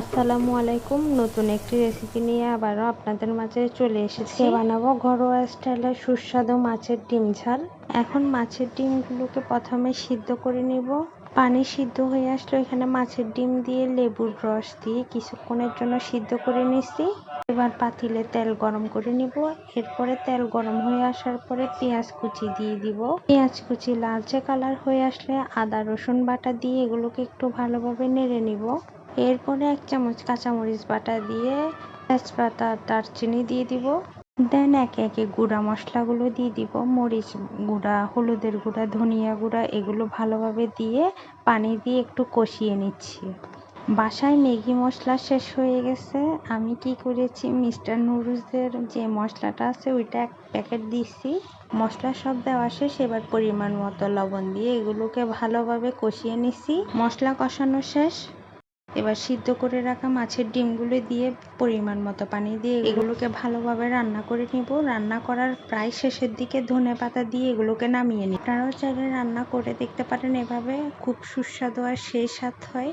আসসালামু আলাইকুম। নতুন একটি রেসিপি নিয়ে আবারও আপনাদের মাঝে চলে এসেছি। বানাবো ঘরোয়া স্টাইলে সুস্বাদু মাছের ডিম ঝাল। এখন মাছের ডিমগুলোকে প্রথমে সিদ্ধ করে নিব। পানি সিদ্ধ হয়ে আসলো এখানে মাছের ডিম দিয়ে লেবুর রস দিয়ে কিছুক্ষণের জন্য সিদ্ধ করে নিছি এবার পাতিলে তেল গরম করে নিব। এরপরে তেল গরম হয়ে আসার পরে পেঁয়াজ কুচি দিয়ে দিব। পেঁয়াজ কুচি লালচে কালার হয়ে আসলে আদা রসুন বাটা দিয়ে এগুলোকে একটু ভালোভাবে নেড়ে নিব। এরপরে এক চামচ কাঁচামরিচ বাটা দিয়ে তেজপাতা, দারচিনি দিয়ে দিব। দেন একে একে গুঁড়া মশলাগুলো দিয়ে দিব। মরিচ গুঁড়া, হলুদের গুঁড়া, ধনিয়া গুঁড়া এগুলো ভালোভাবে দিয়ে পানি দিয়ে একটু কষিয়ে নিচ্ছি। বাসায় ম্যাগি মশলা শেষ হয়ে গেছে। আমি কি করেছি, মিস্টার নুডলসের যে মশলাটা আছে ওইটা এক প্যাকেট দিচ্ছি মশলা সব দেওয়া শেষ, এবার পরিমাণ মতো লবণ দিয়ে এগুলোকে ভালোভাবে কষিয়ে নিছি মশলা কষানো শেষ। এবার সিদ্ধ করে রাখা মাছের ডিমগুলো দিয়ে পরিমাণ মতো পানি দিয়ে এগুলোকে ভালোভাবে রান্না করে নিব। রান্না করার প্রায় শেষের দিকে ধনে পাতা দিয়ে এগুলোকে নামিয়ে নিই। আপনারাও চাইলে রান্না করে দেখতে পারেন। এভাবে খুব সুস্বাদু আর সেই স্বাদ হয়।